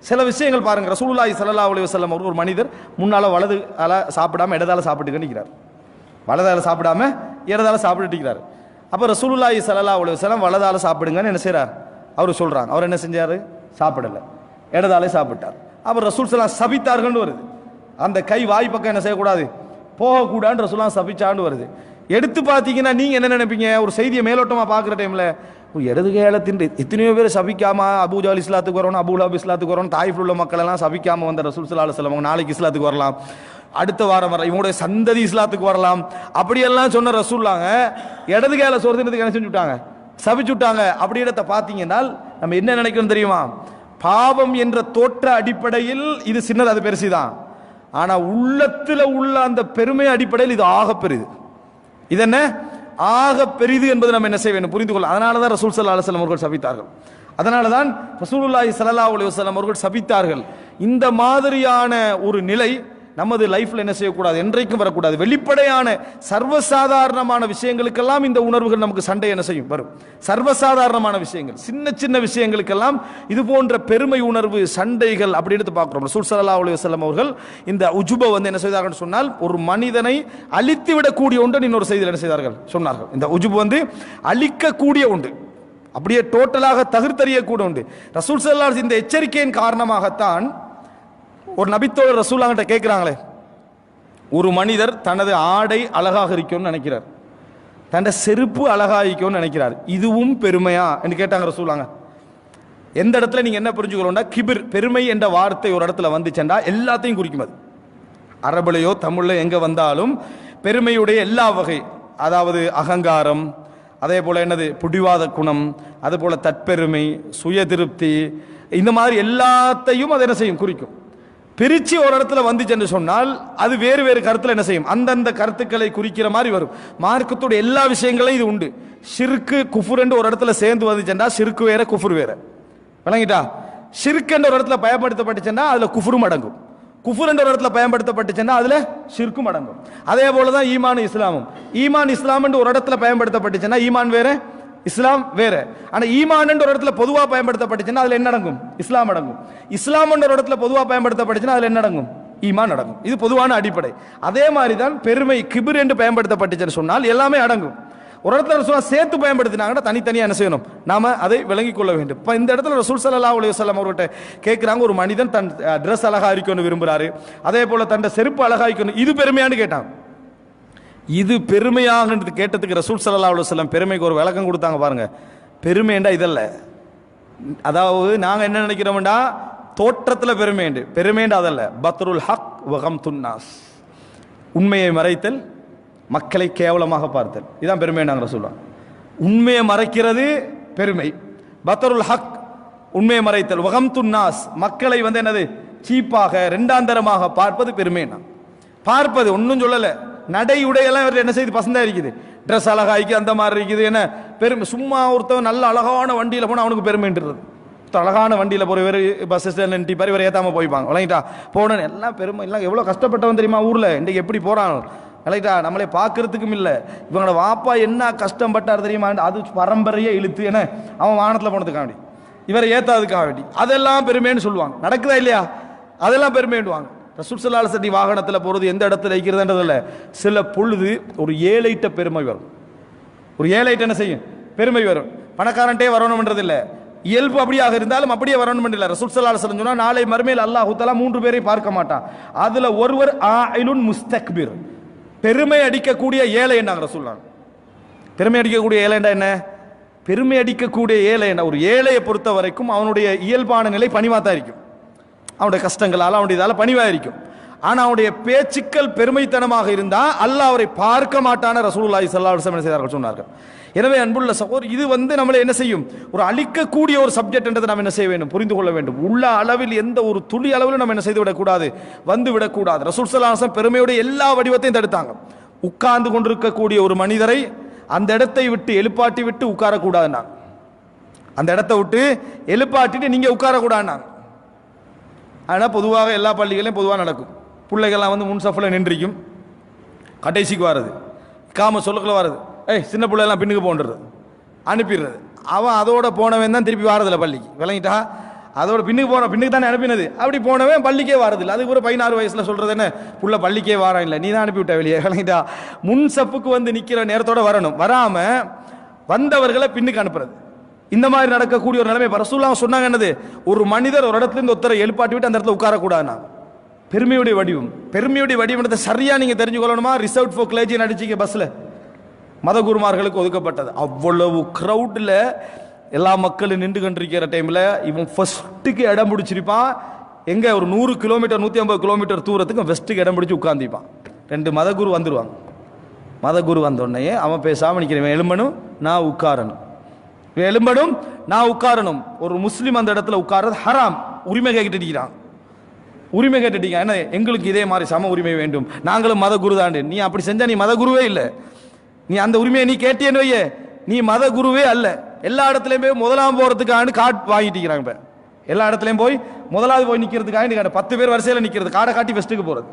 சில விஷயங்கள் பாருங்க. ரசூலுல்லாஹி சல்லா அலி வல்லம் அவர் ஒரு மனிதர் முன்னால வலது அல சாப்பிடாம இடதால சாப்பிட்டு நிற்கிறார் வலதால சாப்பிடாம இடதால சாப்பிட்டுக்கிறார் அப்போ ரசூலுல்லாஹி சல்லா அலி வல்லம் வலதால சாப்பிடுங்கன்னு என்ன செய்கிறார் அவர் சொல்றாங்க அவர் என்ன செஞ்சாரு? சாப்பிடல. இடதாலே சாப்பிட்டார். அப்போ ரசூல் சலாம் சபித்தார்கள்னு வருது. அந்த கை வாய் பக்கம் என்ன செய்யக்கூடாது? போகக்கூடாதுன்னு ரசூலாம் சபிச்சான்னு வருது. எடுத்து பார்த்தீங்கன்னா நீங்க என்ன நினைப்பீங்க? ஒரு செய்தியை மேலோட்டமா பார்க்குற டைம்ல இடது கேளத்தின் எத்தனையோ பேர் சபிக்காம அபூஜால் இஸ்லாத்துக்கு வரணும் அபூலாப் இஸ்லாத்துக்கு வரணும் தாய்ஃபில் உள்ள மக்களெல்லாம் சபிக்காமல் வந்த ரசூல் சல்லா அலுவலம் நாளைக்கு இஸ்லாத்துக்கு வரலாம். அடுத்த வாரம் வர இவங்களுடைய சந்ததி இஸ்லாத்துக்கு வரலாம். அப்படியெல்லாம் சொன்ன ரசூல்லாங்க இடது கேல சொர்த்தினத்துக்கு என்ன செஞ்சுட்டாங்க? சபிச்சுட்டாங்க. விட்டாங்க அப்படி இடத்த பார்த்தீங்கன்னா நம்ம என்ன நினைக்கணும் தெரியுமா? பாவம் என்ற தோற்ற அடிப்படையில் இது சின்னது அது பெருசு தான் ஆனால் உள்ளத்தில் உள்ள அந்த பெருமை அடிப்படையில் இது ஆக பெரிது இது என்ன? ஆக பெரிது என்பது நம்ம என்ன செய்ய வேண்டும்? புரிந்து கொள்ள. அதனால தான் ரசூல் சல்லா அலுவலம் அவர்கள் சபித்தார்கள். அதனால தான் ரசூலுல்லாஹி சல்லா அலி வசலம் அவர்கள் சபித்தார்கள். இந்த மாதிரியான ஒரு நிலை நமது லைஃப்பில் என்ன செய்யக்கூடாது? என்றைக்கும் வரக்கூடாது. வெளிப்படையான சர்வசாதாரணமான விஷயங்களுக்கெல்லாம் இந்த உணர்வுகள் நமக்கு சண்டை என்ன செய்யும்? வரும். சர்வசாதாரணமான விஷயங்கள். சின்ன சின்ன விஷயங்களுக்கெல்லாம் இது போன்ற பெருமை உணர்வு சண்டைகள் அப்படி எடுத்து பார்க்குறோம். ரசூல் சல்லா அலி வல்லம் அவர்கள் இந்த உஜுப வந்து என்ன செய்தார்கள் சொன்னால் ஒரு மனிதனை அழித்து விடக்கூடிய ஒன்று இன்னொரு செய்தியில் என்ன செய்தார்கள்? சொன்னார்கள். இந்த உஜுபு வந்து அழிக்கக்கூடிய உண்டு அப்படியே டோட்டலாக தகிர்த்தறியக்கூடிய உண்டு ரசூல் ஸல்லல்லாஹு இந்த எச்சரிக்கையின் காரணமாகத்தான் ஒரு நபித்தோழர் ரசூலாங்கிட்ட கேட்குறாங்களே ஒரு மனிதர் தனது ஆடை அழகாக இருக்கும்னு நினைக்கிறார். தன்னை செருப்பு அழகாக நினைக்கிறார். இதுவும் பெருமையா? என்று கேட்டாங்க ரசூலாங்க எந்த இடத்துல நீங்கள் என்ன புரிஞ்சுக்கணும்னா கிபிர் பெருமை என்ற வார்த்தை ஒரு இடத்துல வந்துச்சேன்டா எல்லாத்தையும் குறிக்கும் அது. அரபுலையோ தமிழில் எங்கே வந்தாலும் பெருமையுடைய எல்லா வகை அதாவது அகங்காரம் அதே போல் என்னது புடிவாத குணம் அதே போல் தற்பெருமை சுய திருப்தி இந்த மாதிரி எல்லாத்தையும் அது என்ன செய்யும்? குறிக்கும். பிரித்து ஒரு இடத்துல வந்துச்சுன்னு சொன்னால் அது வேறு வேறு கருத்தில் என்ன செய்யும்? அந்தந்த கருத்துக்களை குறிக்கிற மாதிரி வரும். மார்க்கத்தோட எல்லா விஷயங்களையும் இது உண்டு. சிறுக்கு குஃபுர் ஒரு இடத்துல சேர்ந்து வந்துச்சுன்னா சிறுக்கு வேற குஃபுர் வேற. விளங்கிட்டா? சிறுக்குன்ற என்ற ஒரு இடத்துல பயன்படுத்தப்பட்டுச்சுன்னா அதில் குஃபுரும் அடங்கும். குஃபுர் என்ற ஒரு இடத்துல பயன்படுத்தப்பட்டுச்சுன்னா அதில் ஷிர்க்கும் அடங்கும். அதே போல தான் ஈமான் இஸ்லாமும். ஈமான் இஸ்லாம் என்று ஒரு இடத்துல பயன்படுத்தப்பட்டுச்சுன்னா ஈமான் வேற இஸ்லாம் வேற. ஆனா ஈமான் ஒரு இடத்துல பொதுவா பயன்படுத்தப்பட்டுச்சுன்னா அதுல என்ன அடங்கும் இஸ்லாம் அடங்கும். இஸ்லாம் ஒரு இடத்துல பொதுவா பயன்படுத்தப்பட்டுச்சுன்னா அதுல என்ன அடங்கும் ஈமான் அடங்கும். இது பொதுவான அடிப்படை. அதே மாதிரி தான் பெருமை கிபிர் என்று பயன்படுத்தப்பட்டுச்சுன்னு சொன்னால் எல்லாமே அடங்கும். ஒரு இடத்துல ரசூலா சேர்த்து பயன்படுத்தினாங்கன்னா தனித்தனியாக என்ன செய்யணும்? நாம அதை விளங்கிக் கொள்ள வேண்டும். இப்போ இந்த இடத்துல ரசூல் சல்லா அலைஹி வஸல்லம் அவர்கிட்ட கேட்குறாங்க ஒரு மனிதன் தன் ட்ரெஸ் அழகா இருக்கணும்னு விரும்புறாரு. அதே போல் தன் செருப்பு அழகா இருக்கணும் இது பெருமையான்னு கேட்டான். இது பெருமையாகன்றது கேட்டதுக்கு ரசூல் சல்லா அலைஹி பெருமைக்கு ஒரு விளக்கம் கொடுத்தாங்க பாருங்க. பெருமைண்டா இதல்ல அதாவது நாங்கள் என்ன நினைக்கிறோம்டா? தோற்றத்தில் பெருமைண்டு பெருமைண்டு அதல்ல பத்ருல் ஹக் வகம் துன்னாஸ் உண்மையை மறைத்தல் மக்களை கேவலமாக பார்த்தல். இதான் பெருமை நாங்கள் சொல்லுவோம் உண்மையை மறைக்கிறது பெருமை. பத்தருல் ஹக் உண்மையை மறைத்தல். வகம் துன்னாஸ் மக்களை வந்து என்னது? சீப்பாக ரெண்டாந்தரமாக பார்ப்பது பெருமைனா பார்ப்பது ஒன்றும் சொல்லலை. நடை உடையெல்லாம் இவர்கள் என்ன செய்து பசந்தா இருக்குது. ட்ரெஸ் அழகா இருக்குது அந்த மாதிரி இருக்குது என்ன பெருமை சும்மா ஒருத்தவன் நல்ல அழகான வண்டியில் போனால் அவனுக்கு பெருமைன்றது அழகான வண்டியில் போகிற இவர் பஸ் ஸ்டாண்ட் நின்று பாரு இவர் ஏற்றாமல் போய்ப்பாங்க. விளங்கிட்டா போனேன் எல்லாம் பெருமை எல்லாம் எவ்வளோ கஷ்டப்பட்டவன் தெரியுமா ஊரில்? இன்றைக்கு எப்படி போகிறான் விளங்கிட்டா நம்மளே பார்க்கறதுக்கும் இல்லை. இவங்களோட வாப்பா என்ன கஷ்டப்பட்டார் தெரியுமா? அது பரம்பரையே இழுத்து என்ன அவன் வானத்தில் போனதுக்காக வேண்டி இவரை ஏத்தாதுக்காக வேண்டி. அதெல்லாம் பெருமைன்னு சொல்லுவாங்க. நடக்குதா இல்லையா? அதெல்லாம் பெருமைண்டுவாங்க ரசூல் சல்லாஹ் சட்டி வாகனத்தில் போகிறது எந்த இடத்துல வைக்கிறதுன்றதில்ல. சில பொழுது ஒரு ஏழைட்ட பெருமை வரும். ஒரு ஏழைட்ட என்ன செய்யும்? பெருமை வரும். பணக்காரன்ட்டே வரணும்ன்றதில்ல. இயல்பு அப்படியாக இருந்தாலும் அப்படியே வரணும் இல்லை ரசூல் சல்லா சொன்னால் நாளை மறுமையில் அல்லாஹு மூன்று பேரை பார்க்க மாட்டான். அதில் ஒருவர் ஆயிலுன் முஸ்தக்பிர். பெருமை அடிக்கக்கூடிய ஏழை என்னாங்க ரசூல்லா பெருமை அடிக்கக்கூடிய ஏழைண்டா என்ன? பெருமை அடிக்கக்கூடிய ஏழை என்ன? ஒரு ஏழையை பொறுத்த வரைக்கும் அவனுடைய இயல்பான நிலை பணிவாத்தான் இருக்கும். அவனுடைய கஷ்டங்களால் அவனுடைய இதால் பணிவாக இருக்கும் ஆனால் அவனுடைய பேச்சுக்கள் பெருமைத்தனமாக இருந்தால் அல்லாஹ் அவரை பார்க்க மாட்டான ரசூல்லாய் சல்லா அலைஹி செய்தார்கள் சொன்னார்கள். எனவே அன்புள்ள சகோதரி இது வந்து நம்மளை என்ன செய்யும்? ஒரு அழிக்கக்கூடிய ஒரு சப்ஜெக்ட் என்றதை நாம் என்ன செய்ய வேண்டும்? புரிந்து கொள்ள வேண்டும். உள்ள அளவில் எந்த ஒரு துளி அளவில் நம்ம என்ன செய்து விடக்கூடாது? வந்து விடக்கூடாது. ரசூல் சலாசம் பெருமையுடைய எல்லா வடிவத்தையும் தடுத்தாங்க. உட்கார்ந்து கொண்டிருக்கக்கூடிய ஒரு மனிதரை அந்த இடத்தை விட்டு எழுப்பாட்டி விட்டு உட்காரக்கூடாதுன்னாங்க. அந்த இடத்தை விட்டு எழுப்பாட்டிட்டு நீங்கள் உட்காரக்கூடாதுன்னாங்க. ஆனால் பொதுவாக எல்லா பள்ளிகளையும் பொதுவாக நடக்கும். பிள்ளைகள்லாம் வந்து முன் சஃபில் நின்றிக்கும் கடைசிக்கு வர்றது. காம சொல்லுக்குள்ள வர்றது. ஏய் சின்ன பிள்ளைலாம் பின்னுக்கு போன்றது. அனுப்பிடுறது. அவன் அதோட போனவன் தான் திருப்பி வாரதில்ல பள்ளிக்கு. விளங்கிட்டா? அதோட பின்னுக்கு போன பின்னுக்கு தானே அனுப்பினது. அப்படி போனவன் பள்ளிக்கே வரதில்லை. அதுக்கு ஒரு பதினாறு வயசில் சொல்கிறது என்ன? புள்ள பள்ளிக்கே வாரம் இல்லை. நீ தான் அனுப்பிவிட்ட வெளியே. விளங்கிட்டா? முன் சப்புக்கு வந்து நிற்கிற நேரத்தோடு வரணும். வராமல் வந்தவர்களை பின்னுக்கு அனுப்புறது. இந்த மாதிரி நடக்கக்கூடிய ஒரு நிலைமை ரசூல்லாம் சொன்னாங்க என்னது? ஒரு மனிதர் ஒரு இடத்துல இருந்து ஒருத்தரை எழுப்பாட்டி விட்டு அந்த இடத்துல உட்காரக்கூடாதுன்னா. பெருமையுடைய வடிவம். பெருமையுடைய வடிவத்தை சரியா நீங்க தெரிஞ்சுக்கொள்ளணுமா? ரிசர்வ் ஃபோர் கிளேஜி நடிச்சிங்க பஸ்ல. மதகுருமார்களுக்கு ஒதுக்கப்பட்டது. அவ்வளவு க்ரௌட்டில் எல்லா மக்களும் நின்று கண்டிருக்கிற டைமில் இவன் ஃபர்ஸ்ட்டுக்கு இடம் பிடிச்சிருப்பான். எங்கே? ஒரு நூறு கிலோமீட்டர் நூற்றி ஐம்பது கிலோமீட்டர் தூரத்துக்கு ஃபஸ்ட்டுக்கு இடம் பிடிச்சி உட்காந்துப்பான் ரெண்டு மதகுரு வந்துடுவாங்க மதகுரு வந்தோடனே அவன் பேசாமல் நிற்கிறவன் எழுமனும் நான் உட்காரணும். எலும்படும் நான் உட்காரணும். ஒரு முஸ்லீம் அந்த இடத்துல உட்கார்றது ஹராம். உரிமை கேட்டுட்டிருக்கிறான் உரிமை கேட்டுட்டீங்க. என்ன எங்களுக்கு இதே மாதிரி சம உரிமை வேண்டும். நாங்களும் மத குரு தாண்டு நீ அப்படி செஞ்சா நீ மத குருவே இல்லை. நீ அந்த உரிமையை நீ கேட்டியன்னு வையே. நீ மத குருவே அல்ல. எல்லா இடத்துலையும் போய் முதலாம் போகிறதுக்காண்டு காட் வாங்கிட்டீங்கிறாங்க இப்போ. எல்லா இடத்துலையும் போய் முதலாவது போய் நிற்கிறதுக்காக நீ பத்து பேர் வரிசையில் நிற்கிறது காடை காட்டி ஃபஸ்ட்டுக்கு போகிறது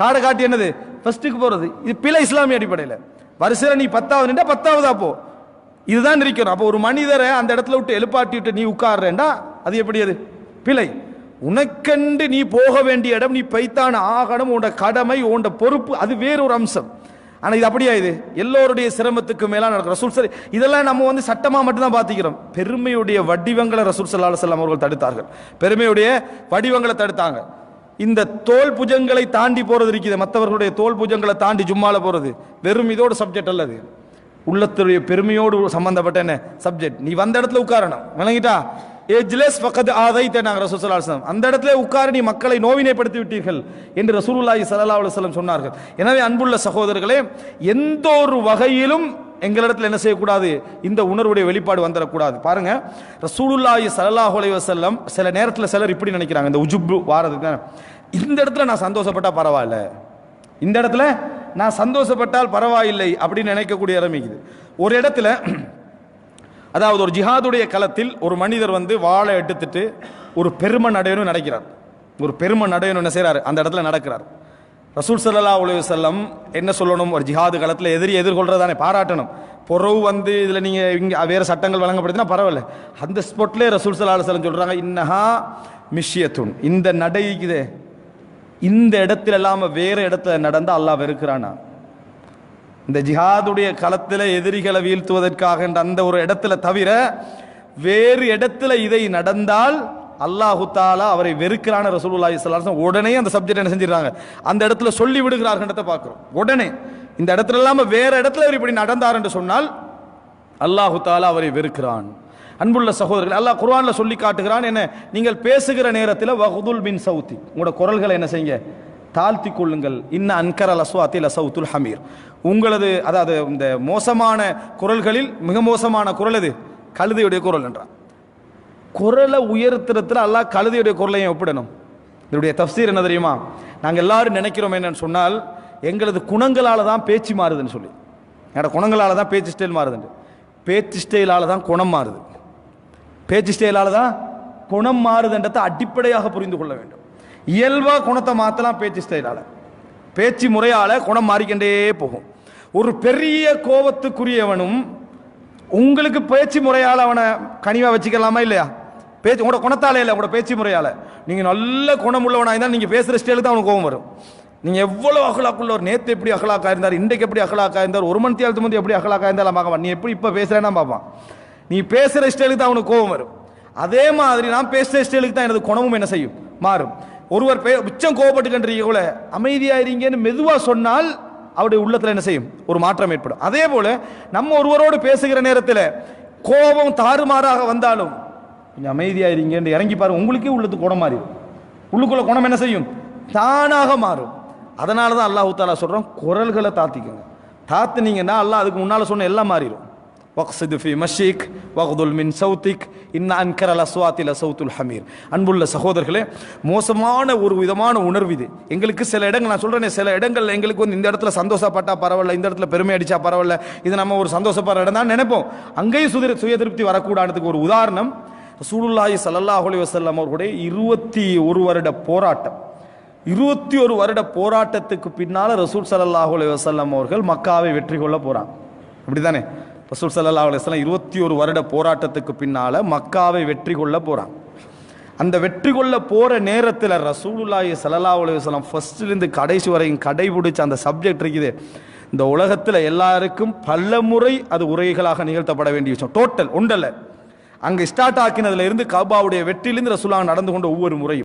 காடை காட்டி என்னது? ஃபர்ஸ்ட்டுக்கு போகிறது இது பிழை இஸ்லாமிய அடிப்படையில். வரிசையில் நீ பத்தாவது நின்றா பத்தாவதா போ. இதுதான் இருக்கணும் அப்போ ஒரு மனிதரை அந்த இடத்துல விட்டு எழுப்பாட்டி விட்டு நீ உட்கார்றேன்டா அது எப்படி அது? பிழை. உனக்கென்று நீ போக வேண்டிய இடம் நீ பைத்தான் ஆகணும் உன்னோட கடமை உன்னோட பொறுப்பு அது வேற ஒரு அம்சம். ஆனால் இது அப்படியா இது? எல்லோருடைய சிரமத்துக்கு மேலாம் நடக்கும். ரசூல் சரி இதெல்லாம் நம்ம வந்து சட்டமாக மட்டும்தான் பார்த்துக்கிறோம் பெருமையுடைய வடிவங்களை ரசூல் சல்லா அலுவலாம் அவர்கள் தடுத்தார்கள். பெருமையுடைய வடிவங்களை தடுத்தாங்க. இந்த தோல் புஜங்களை தாண்டி போகிறது இருக்குது. மற்றவர்களுடைய தோல் புஜங்களை தாண்டி ஜும்மாவில் போகிறது வெறும் இதோட சப்ஜெக்ட் அல்லது உள்ளத்துடைய பெருமையோடு சம்பந்தப்பட்ட என்ன? சப்ஜெக்ட் நீ வந்த இடத்துல உட்காரணும். விளங்கிட்டா? ஏஜ்லெஸ் பக்கத்து ஆதைத்த நாங்கள் ரசூசல்லாஸ்லம் அந்த இடத்துல உட்கார நீ மக்களை நோவினைப்படுத்தி விட்டீர்கள் என்று ரசூலுல்லாஹி சல்லா அலுவலம் சொன்னார்கள். எனவே அன்புள்ள சகோதரர்களே எந்த ஒரு வகையிலும் எங்களிடத்தில் என்ன செய்யக்கூடாது? இந்த உணர்வுடைய வெளிப்பாடு வந்துடக்கூடாது. பாருங்க ரசூலுல்லாஹி ஸல்லல்லாஹு அலைவசல்லம் சில நேரத்தில் சிலர் இப்படி நினைக்கிறாங்க. இந்த உஜுப்பு வாரதுக்கு. இந்த இடத்துல நான் சந்தோஷப்பட்டா பரவாயில்ல. இந்த இடத்துல நான் சந்தோஷப்பட்டால் பரவாயில்லை அப்படின்னு நினைக்கக்கூடிய ஆரம்பிக்குது ஒரு இடத்துல அதாவது ஒரு ஜிஹாதுடைய களத்தில் ஒரு மனிதர் வந்து வாளை எடுத்துட்டு ஒரு பெருமை நடையணும் நடக்கிறார் ஒரு பெருமை நடையணும் என்ன செய்கிறார் அந்த இடத்துல நடக்கிறார். ரசூல் சல்லா உலக செல்லம் என்ன சொல்லணும்? ஒரு ஜிஹாது களத்தில் எதிரி எதிர்கொள்றதானே பாராட்டணும். பொறவு வந்து இதில் நீங்கள் இங்கே வேறு சட்டங்கள் வழங்கப்படுதுன்னா பரவாயில்ல. அந்த ஸ்பாட்லேயே ரசூல் சல்லா அலுவலம் சொல்கிறாங்க இன்னஹா மிஷ்யத்துன். இந்த நடைக்குதே. இந்த இடத்துல இல்லாமல் வேறு இடத்துல நடந்தால் அல்லாஹ் வெறுக்கிறானா? இந்த ஜிஹாதுடைய களத்தில் எதிரிகளை வீழ்த்துவதற்காக என்ற அந்த ஒரு இடத்துல தவிர வேறு இடத்துல இதை நடந்தால் அல்லாஹு தாலா அவரை வெறுக்கிறான ரசூலுல்லாஹி ஸல்லல்லாஹு உடனே அந்த சப்ஜெக்ட் என்ன செஞ்சிடறாங்க? அந்த இடத்துல சொல்லி விடுகிறார்ன்றத பார்க்குறோம். உடனே இந்த இடத்துல இல்லாமல் வேறு இடத்துல அவர் இப்படி நடந்தார் என்று சொன்னால் அல்லாஹு தாலா அவரை வெறுக்கிறான். அன்புள்ள சகோதரர்கள் அல்லாஹ் குர்ஆன்ல சொல்லி காட்டுகிறான் என்ன நீங்கள் பேசுகிற நேரத்தில் வஹுதுல் பின் சவுத்தி. உங்களோட குரல்களை என்ன செய்யுங்க? தாழ்த்தி கொள்ளுங்கள். இன்ன அன்கர லஸ்வாத்தி லசவுத்துல் ஹமீர். உங்களது அதாவது இந்த மோசமான குரல்களில் மிக மோசமான குரல் எது? கழுதையுடைய குரல் என்றான். குரலை உயர்த்துறதுல அல்லாஹ் கழுதையுடைய குரலையும் ஒப்பிடணும்? இதனுடைய தஃசீர் என்ன தெரியுமா? நாங்கள் எல்லாரும் நினைக்கிறோம் என்னன்னு சொன்னால் எங்களது குணங்களால் தான் பேச்சு மாறுதுன்னு சொல்லி. என்னோட குணங்களால் தான் பேச்சு ஸ்டைல் மாறுதுண்டு பேச்சு ஸ்டைலால் தான் குணம் மாறுது. பேச்சு ஸ்டைலால் தான் குணம் மாறுதுன்றதை அடிப்படையாக புரிந்து கொள்ள வேண்டும். இயல்பாக குணத்தை மாற்றலாம் பேச்சு ஸ்டைலால் பேச்சு முறையால் குணம் மாறிக்கொண்டே போகும். ஒரு பெரிய கோபத்துக்குரியவனும் உங்களுக்கு பேச்சு முறையால் அவனை கனிவாக வச்சுக்கலாமா இல்லையா? பேச்சு உங்களோட குணத்தாலே இல்லை உங்களோட பேச்சு முறையால். நீங்கள் நல்ல குணமுள்ளவனா இருந்தால் நீங்கள் பேசுகிற ஸ்டைலுக்கு தான் அவனுக்கு கோபம் வரும். நீங்கள் எவ்வளோ அகலாக்குள்ளவர் நேற்று எப்படி அகலாக்கா இருந்தார் இன்றைக்கு எப்படி அகலாக்கா இருந்தார் ஒரு மணி தேர்த்து முந்தைய எப்படி அகலாக்கா இருந்தாலும் பார்க்க நீ எப்படி இப்போ பேசுகிறேன்னா பார்ப்பான். நீ பேசுகிற ஸ்டைலுக்கு தான் அவனுக்கு கோபம் வரும். அதே மாதிரி நான் பேசுகிற ஸ்டைலுக்கு தான் எனது குணமும் என்ன செய்யும்? மாறும். ஒருவர் பே உச்சம் கோபப்பட்டுக்கின்றீங்க கூட அமைதியாயிருங்கன்னு மெதுவாக சொன்னால் அவருடைய உள்ளத்தில் என்ன செய்யும்? ஒரு மாற்றம் ஏற்படும். அதே போல் நம்ம ஒருவரோடு பேசுகிற நேரத்தில் கோபம் தாறுமாறாக வந்தாலும் கொஞ்சம் அமைதியாயிருங்கன்னு இறங்கி பாருங்க. உங்களுக்கே உள்ளது குணம் மாறிடும். உள்ளுக்குள்ள குணம் என்ன செய்யும்? தானாக மாறும். அதனால தான் அல்லாஹு தாலா குரல்களை தாத்திக்கோங்க. தாத்துனீங்கன்னா அல்லாஹ் அதுக்கு முன்னால் சொன்ன எல்லாம் மாறிடும். வக்ஸிது ஃபி மஷீக் வக்துல் மின் சவுத்திக் இன்ன அன்கர லஸ்வாத்தி சவுத்துல் ஹமீர் அன்புள்ள சகோதரர்களே மோசமான ஒரு விதமான உணர்வு இது. எங்களுக்கு சில இடங்கள் நான் சொல்றேனே சில இடங்கள் எங்களுக்கு வந்து இந்த இடத்துல சந்தோஷப்பட்டா பரவாயில்ல இந்த இடத்துல பெருமை அடித்தா பரவாயில்ல இது நம்ம ஒரு சந்தோஷப்படுற இடம் தான் நினைப்போம். அங்கேயும் சுதிர சுய திருப்தி வரக்கூடாதுக்கு ஒரு உதாரணம். ரசூலுல்லாஹி ஸல்லல்லாஹு அலைஹி வஸல்லம் அவர்களுடைய இருபத்தி ஒரு வருட போராட்டம். இருபத்தி ஒரு வருட போராட்டத்துக்கு பின்னால் ரசூல் ஸல்லல்லாஹு அலைஹி அவர்கள் மக்காவை வெற்றி கொள்ள போறாங்க. அப்படிதானே ரசூல் சல்லா அலைஹி இருபத்தி ஒரு வருட போராட்டத்துக்கு பின்னால் மக்காவை வெற்றி கொள்ள போறாங்க அந்த வெற்றி கொள்ள போகிற நேரத்தில் ரசூலுல்லாஹி சல்லா அலுவலாம் ஃபஸ்ட்டுலேருந்து கடைசி வரையும் கடைபிடிச்ச அந்த சப்ஜெக்ட் இருக்குது. இந்த உலகத்தில் எல்லாருக்கும் பல முறை அது உரைகளாக நிகழ்த்தப்பட வேண்டிய விஷயம். டோட்டல் ஒன்றல்ல அங்கே ஸ்டார்ட் ஆக்கினதுல இருந்து கபாவுடைய வெற்றிலிருந்து ரசூலாக நடந்து கொண்ட ஒவ்வொரு முறையும்.